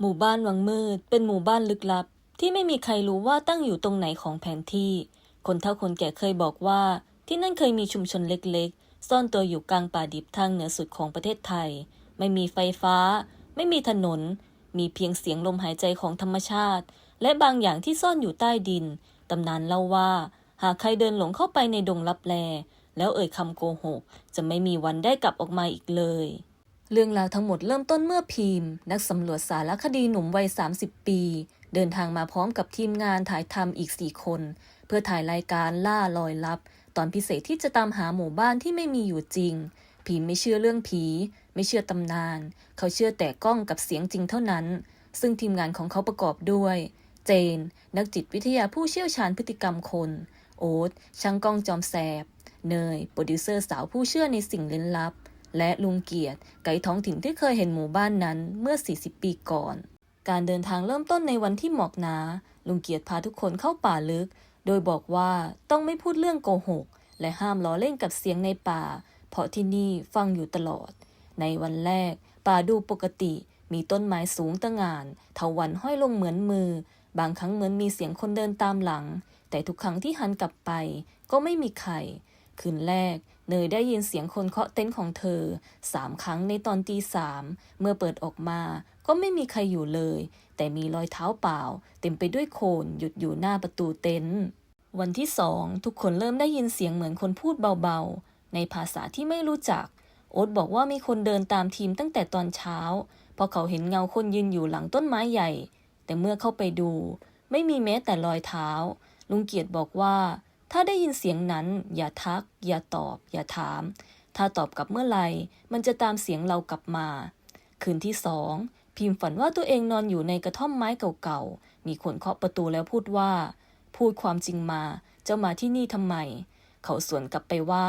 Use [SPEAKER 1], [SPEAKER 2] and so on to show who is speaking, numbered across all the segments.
[SPEAKER 1] หมู่บ้านวังมืด เป็นหมู่บ้านลึกลับ ที่ไม่มีใครรู้ว่าตั้งอยู่ตรงไหนของแผนที่ คนเฒ่าคนแก่เคยบอกว่า ที่นั่นเคยมีชุมชนเล็กๆ ซ่อนตัวอยู่กลางป่าดิบทางเหนือสุดของประเทศไทย ไม่มีไฟฟ้า ไม่มีถนน มีเพียงเสียงลมหายใจของธรรมชาติ และบางอย่างที่ซ่อนอยู่ใต้ดิน ตำนานเล่าว่า หากใครเดินหลงเข้าไปในดงลับแล แล้วเอ่ยคำโกหก จะไม่มีวันได้กลับออกมาอีกเลย เรื่องราวทั้งหมดเริ่มต้นเมื่อพีมพ์นักสำรวจสารคดีหนุ่มวัย 30 ปี เดินทางมาพร้อมกับทีมงานถ่ายทำอีก 4 คน เพื่อถ่ายรายการล่ารอยลับ ตอนพิเศษที่จะตามหาหมู่บ้านที่ไม่มีอยู่จริง พีมไม่เชื่อเรื่องผี ไม่เชื่อตำนาน เขาเชื่อแต่กล้องกับเสียงจริงเท่านั้น ซึ่งทีมงานของเขาประกอบด้วย เจน นักจิตวิทยาผู้เชี่ยวชาญพฤติกรรมคน โอ๊ตช่างกล้องจอมแสบ เนย โปรดิวเซอร์สาวผู้เชื่อในสิ่งลึกลับ และลุงเกียรติไกด์ท้องถิ่นที่เคยเห็นหมู่บ้านนั้นเมื่อ 40 ปีก่อน การเดินทางเริ่มต้นในวันที่หมอกหนาลุงเกียรติพาทุกคนเข้าป่าลึก โดยบอกว่าต้องไม่พูดเรื่องโกหก และห้ามล้อเล่นกับเสียงในป่า เพราะที่นี่ฟังอยู่ตลอด ในวันแรก ป่าดูปกติ มีต้นไม้สูงตะหง่านเถาวันห้อยลงเหมือนมือ บางครั้งเหมือนมีเสียงคนเดินตามหลัง แต่ทุกครั้งที่หันกลับไป ก็ไม่มีใครคืนแรก เนยได้ยินเสียงคนเคาะเต็นท์ของเธอสามครั้งในตอนตีสามเมื่อเปิดออกมาก็ไม่มีใครอยู่เลย แต่มีรอยเท้าเปล่า เต็มไปด้วยโคลนหยุดอยู่หน้าประตูเต็นท์วันที่สองทุกคนเริ่มได้ยินเสียงเหมือนคนพูดเบาๆ ในภาษาที่ไม่รู้จัก โอ๊ตบอกว่ามีคนเดินตามทีมตั้งแต่ตอนเช้าเพราะเขาเห็นเงาคนยืนอยู่หลังต้นไม้ใหญ่ แต่เมื่อเข้าไปดู ไม่มีแม้แต่รอยเท้า ลุงเกียรติบอกว่า ถ้าได้ยินเสียงนั้น อย่าทัก อย่าตอบ อย่าถาม ถ้าตอบกลับเมื่อไหร่มันจะตามเสียงเรากลับมา คืนที่สองพิมพ์ฝันว่าตัวเองนอนอยู่ในกระท่อมไม้เก่าๆ มีคนเคาะประตูแล้วพูดว่า พูดความจริงมา เจ้ามาที่นี่ทำไม เขาสวนกลับไปว่า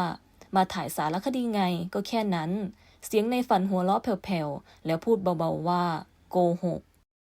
[SPEAKER 1] มาถ่ายสารคดีไงก็แค่นั้น เสียงในฝันหัวเราะแผ่วๆ แล้วพูดเบาๆว่า โกหก